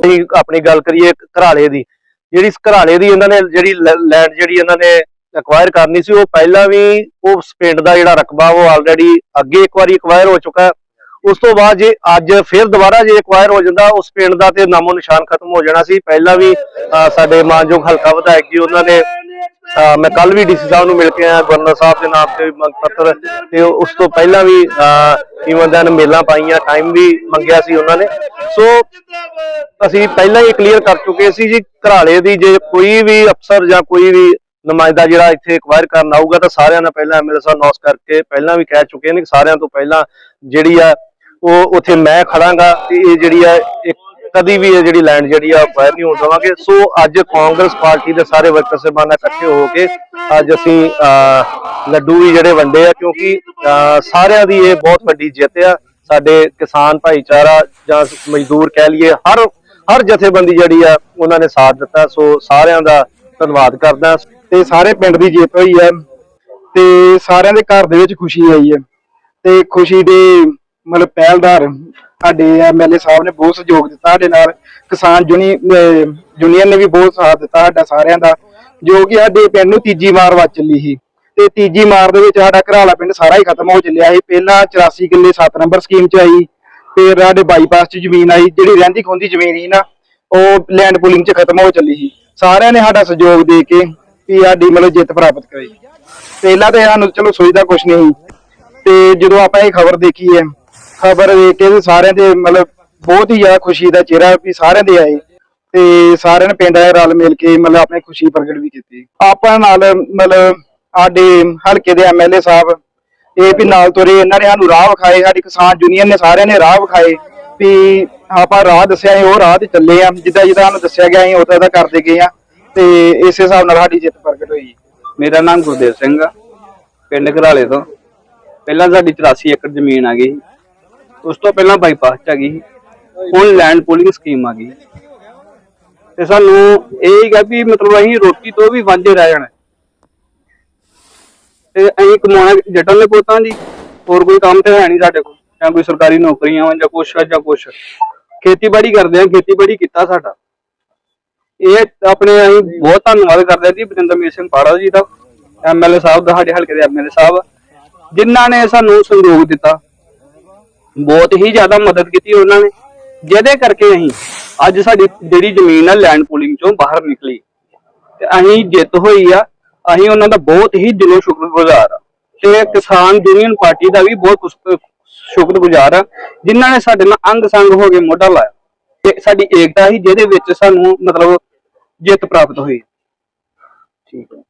ਅਸੀਂ ਆਪਣੀ ਗੱਲ ਕਰੀਏ ਘਰਾਲੇ ਦੀ, ਜਿਹੜੀ ਘਰਾਲੇ ਦੀ ਇਹਨਾਂ ਨੇ ਜਿਹੜੀ ਲੈਂਡ ਜਿਹੜੀ ਇਹਨਾਂ ਨੇ ਐਕਵਾਇਰ ਕਰਨੀ ਸੀ, ਉਹ ਪਹਿਲਾਂ ਵੀ ਉਸ ਪਿੰਡ ਦਾ ਜਿਹੜਾ ਰਕਬਾ, ਉਹ ਆਲਰੇਡੀ ਅੱਗੇ ਇੱਕ ਵਾਰੀ ਐਕਵਾਇਰ ਹੋ ਚੁੱਕਾ ਉਸ ਤੋਂ ਬਾਅਦ ਜੇ ਅੱਜ ਫਿਰ ਦੁਬਾਰਾ ਜੇ ਐਕਵਾਇਰ ਹੋ ਜਾਂਦਾ, ਉਸ ਪਿੰਡ ਦਾ ਤੇ ਨਾਮੋ ਨਿਸ਼ਾਨ ਖਤਮ ਹੋ ਜਾਣਾ ਸੀ। ਪਹਿਲਾਂ ਵੀ ਸਾਡੇ ਮਾਨਯੋਗ ਹਲਕਾ ਵਿਧਾਇਕ ਜੀ ਉਹਨਾਂ ਨੇ ਮੈਂ ਕੱਲ ਵੀ ਡੀਸੀ ਸਾਹਿਬ ਨੂੰ ਮਿਲ ਕੇ ਆਇਆ ਗਵਰਨਰ ਸਾਹਿਬ ਦੇ ਨਾਮ ਤੇ ਮੰਗ ਪੱਤਰ, ਤੇ ਉਸ ਤੋਂ ਪਹਿਲਾਂ ਵੀ ਈਵਨ ਦੈਨ ਮੇਲਾਂ ਪਾਈਆਂ ਟਾਈਮ ਵੀ ਮੰਗਿਆ ਸੀ ਉਹਨਾਂ ਨੇ। ਸੋ ਅਸੀਂ ਪਹਿਲਾਂ ਹੀ ਕਲੀਅਰ ਕਰ ਚੁੱਕੇ ਸੀ ਜੀ, ਘਰਾਲੇ ਦੀ ਜੇ ਕੋਈ ਵੀ ਅਫਸਰ ਜਾਂ ਕੋਈ ਵੀ ਨੁਮਾਇੰਦਾ ਜਿਹੜਾ ਇੱਥੇ ਐਕਵਾਇਰ ਕਰਨ ਆਊਗਾ, ਤਾਂ ਸਾਰਿਆਂ ਨਾਲ ਪਹਿਲਾਂ ਐਮਐਲਏ ਸਾਹਿਬ ਨੌਸ ਕਰਕੇ ਪਹਿਲਾਂ ਵੀ ਕਹਿ ਚੁੱਕੇ ਨੇ ਕਿ ਸਾਰਿਆਂ ਤੋਂ ਪਹਿਲਾਂ ਜਿਹੜੀ ਆ, ਉਹ ਉੱਥੇ ਮੈਂ ਖੜਾਂਗਾ, ਤੇ ਇਹ ਜਿਹੜੀ ਆ, ਇੱਕ ਕਦੀ ਵੀ ਇਹ ਜਿਹੜੀ ਲੈਂਡ ਜਿਹੜੀ ਆ ਐਕਵਾਇਰ ਨਹੀਂ ਹੋਣ ਦੇਵਾਂਗੇ। ਸੋ ਅੱਜ ਕਾਂਗਰਸ ਪਾਰਟੀ ਦੇ ਸਾਰੇ ਵਰਕਰ ਸਹਿਬਾਨ ਇਕੱਠੇ ਹੋ ਕੇ ਅੱਜ ਅਸੀਂ ਲੱਡੂ ਵੀ ਜਿਹੜੇ ਵੰਡੇ ਆ, ਕਿਉਂਕਿ ਸਾਰਿਆਂ ਦੀ ਇਹ ਬਹੁਤ ਵੱਡੀ ਜਿੱਤ ਆ। ਸਾਡੇ ਕਿਸਾਨ ਭਾਈਚਾਰਾ ਜਾਂ ਮਜ਼ਦੂਰ ਕਹਿ ਲਈਏ, ਹਰ ਹਰ ਜਥੇਬੰਦੀ ਜਿਹੜੀ ਆ, ਉਹਨਾਂ ਨੇ ਸਾਥ ਦਿੱਤਾ। ਸੋ ਸਾਰਿਆਂ ਦਾ ਧੰਨਵਾਦ ਕਰਦਾ। ਤੇ ਸਾਰੇ ਪਿੰਡ ਦੀ ਜਿੱਤ ਹੋਈ ਹੈ ਤੇ ਸਾਰਿਆਂ ਦੇ ਘਰ ਦੇ ਵਿੱਚ ਖੁਸ਼ੀ ਆਈ ਹੈ ਤੇ ਖੁਸ਼ੀ ਦੇ ਮਤਲਬ ਪਹਿਲਦਾਰ ਸਾਡੇ ਐਮਐਲਏ ਸਾਹਿਬ ਨੇ ਬਹੁਤ ਸਹਿਯੋਗ ਦਿੱਤਾ ਸਾਡੇ ਨਾਲ। ਕਿਸਾਨ ਯੂਨੀਅਨ ਨੇ ਵੀ ਬਹੁਤ ਸਾਥ ਦਿੱਤਾ ਸਾਡਾ ਸਾਰਿਆਂ ਦਾ। ਜੋ ਕਿ ਸਾਡੇ ਪਿੰਡ ਨੂੰ ਤੀਜੀ ਮਾਰ ਵੱਜ ਚੱਲੀ ਸੀ। ਤੇ ਤੀਜੀ ਮਾਰ ਦੇ ਵਿੱਚ ਸਾਡਾ ਘਰਾਲਾ ਪਿੰਡ ਸਾਰਾ ਹੀ ਖਤਮ ਹੋ ਚੱਲਿਆ ਸੀ। ਪਹਿਲਾਂ 84 ਕਿੱਲੇ 7 ਨੰਬਰ ਸਕੀਮ ਚ ਆਈ। ਫਿਰ ਸਾਡੇ ਬਾਈਪਾਸ ਚ ਜ਼ਮੀਨ ਆਈ। ਜਿਹੜੀ ਰਹਿੰਦੀ ਖੁੰਦੀ ਜ਼ਮੀਨ ਸੀ ਨਾ, ਉਹ ਲੈਂਡ ਪੂਲਿੰਗ ਚ ਖਤਮ ਹੋ ਚੱਲੀ ਸੀ। ਸਾਰਿਆਂ ਨੇ ਸਾਡਾ ਸਹਿਯੋਗ ਦੇ ਕੇ ਵੀ ਸਾਡੀ ਮਤਲਬ ਜਿੱਤ ਪ੍ਰਾਪਤ ਕਰਾਈ। ਪਹਿਲਾਂ ਤੇ ਸਾਨੂੰ ਚਲੋ ਸੋਚਦਾ ਕੁਝ ਨਹੀਂ ਸੀ। ਤੇ ਜਦੋਂ ਆਪਾਂ ਇਹ ਖਬਰ ਦੇਖੀ ਹੈ ਖਬਰ ਦੇਖ ਕੇ ਤੇ ਸਾਰਿਆਂ ਦੇ ਮਤਲਬ ਬਹੁਤ ਹੀ ਜ਼ਿਆਦਾ ਖੁਸ਼ੀ ਦਾ ਚਿਹਰਾ ਵੀ ਸਾਰਿਆਂ ਦੇ ਆਏ। ਤੇ ਸਾਰਿਆਂ ਨੇ ਪਿੰਡ ਆਏ ਰਲ ਮਿਲ ਕੇ ਮਤਲਬ ਆਪਣੀ ਖੁਸ਼ੀ ਪ੍ਰਗਟ ਵੀ ਕੀਤੀ। ਆਪਾਂ ਨਾਲ ਮਤਲਬ ਸਾਡੇ ਹਲਕੇ ਦੇ ਐਮਐਲਏ ਸਾਹਿਬ, ਇਹ ਵੀ ਨਾਲ ਤੁਰੇ, ਇਹਨਾਂ ਨੇ ਸਾਨੂੰ ਰਾਹ ਵਿਖਾਏ, ਸਾਡੀ ਕਿਸਾਨ ਯੂਨੀਅਨ ਨੇ ਸਾਰਿਆਂ ਨੇ ਰਾਹ ਵਿਖਾਏ ਵੀ ਆਪਾਂ ਰਾਹ ਦੱਸਿਆ ਸੀ, ਉਹ ਰਾਹ ਤੇ ਚੱਲੇ ਆ, ਜਿੱਦਾਂ ਜਿੱਦਾਂ ਸਾਨੂੰ ਦੱਸਿਆ ਗਿਆ ਸੀ, ਉਦਾਂ ਦਾ ਕਰਦੇ ਗਏ ਆ, ਤੇ ਇਸੇ ਹਿਸਾਬ ਨਾਲ ਸਾਡੀ ਜਿੱਤ ਪ੍ਰਗਟ ਹੋਈ। ਮੇਰਾ ਨਾਮ ਗੁਰਦੇਵ ਸਿੰਘ ਆ, ਪਿੰਡ ਘਰਾਲੇ ਤੋਂ। ਪਹਿਲਾਂ ਸਾਡੀ 84 ਏਕੜ ਜ਼ਮੀਨ ਆ ਗਈ ਉਸ ਤੋਂ ਪਹਿਲਾਂ ਬਾਈਪਾਸ ਚ ਆ ਗਈ ਸੀ। ਹੁਣ ਲੈਂਡ ਪੂਲਿੰਗ ਸਕੀਮ ਆ ਗਈ। ਤੇ ਸਾਨੂੰ ਇਹ ਹੀ ਵੀ ਮਤਲਬ ਅਸੀਂ ਰੋਟੀ ਤੋਂ ਵੀ ਵਾਂਝੇ ਰਹਿ ਜਾਣਾ। ਤੇ ਅਸੀਂ ਕਮਾਉਣਾ ਜੱਟਾਂ ਦੇ ਪੁੱਤਾਂ ਦੀ। ਹੋਰ ਕੋਈ ਕੰਮ ਤੇ ਹੈ ਨਹੀਂ ਸਾਡੇ ਕੋਲ। ਜਾਂ ਕੋਈ ਸਰਕਾਰੀ ਨੌਕਰੀਆਂ ਵਾਂ ਜਾਂ ਕੁਛ ਆ ਜਾਂ ਕੁਛ। ਖੇਤੀਬਾੜੀ ਕਰਦੇ ਆ, ਖੇਤੀਬਾੜੀ ਕੀਤਾ ਸਾਡਾ। ਇਹ ਆਪਣੇ ਅਸੀਂ ਬਹੁਤ ਧੰਨਵਾਦ ਕਰਦੇ ਹਾਂ ਜੀ ਬਰਿੰਦਰਮੀਤ ਸਿੰਘ ਪਾੜਾ ਜੀ ਦਾ। ਐਮਐਲਏ ਸਾਹਿਬ ਦਾ ਸਾਡੇ ਹਲਕੇ ਦੇ ਐਮਐਲਏ ਸਾਹਿਬ। ਜਿਨ੍ਹਾਂ ਨੇ ਸਾਨੂੰ ਸੰਯੋਗ ਦਿੱਤਾ। ਬਹੁਤ ਹੀ ਜ਼ਿਆਦਾ ਮਦਦ ਕੀਤੀ ਉਹਨਾਂ ਨੇ। ਜਿਹਦੇ ਕਰਕੇ ਅਸੀਂ ਅੱਜ ਸਾਡੀ ਜਿਹੜੀ ਜ਼ਮੀਨ ਆ ਲੈਂਡ ਪੂਲਿੰਗ ਚੋਂ ਬਾਹਰ ਨਿਕਲੀ। ਤੇ ਅਸੀਂ ਜਿੱਤ ਹੋਈ ਆ। ਅਸੀਂ ਉਹਨਾਂ ਦਾ ਬਹੁਤ ਹੀ ਦਿਲੋਂ ਸ਼ੁਕਰਗੁਜ਼ਾਰ ਆ। ਤੇ ਕਿਸਾਨ ਯੂਨੀਅਨ ਪਾਰਟੀ ਦਾ ਵੀ ਬਹੁਤ ਕੁਸ- ਸ਼ੁਕਰਗੁਜ਼ਾਰ ਆ। ਜਿਨ੍ਹਾਂ ਨੇ ਸਾਡੇ ਨਾਲ ਅੰਗ ਸੰਗ ਹੋ ਕੇ ਮੋਢਾ ਲਾਇਆ। ਤੇ ਸਾਡੀ ਏਕਤਾ ਹੀ ਜਿਹਦੇ ਵਿੱਚ ਸਾਨੂੰ ਮਤਲਬ ਜਿੱਤ ਪ੍ਰਾਪਤ ਹੋਈ। ਠੀਕ ਹੈ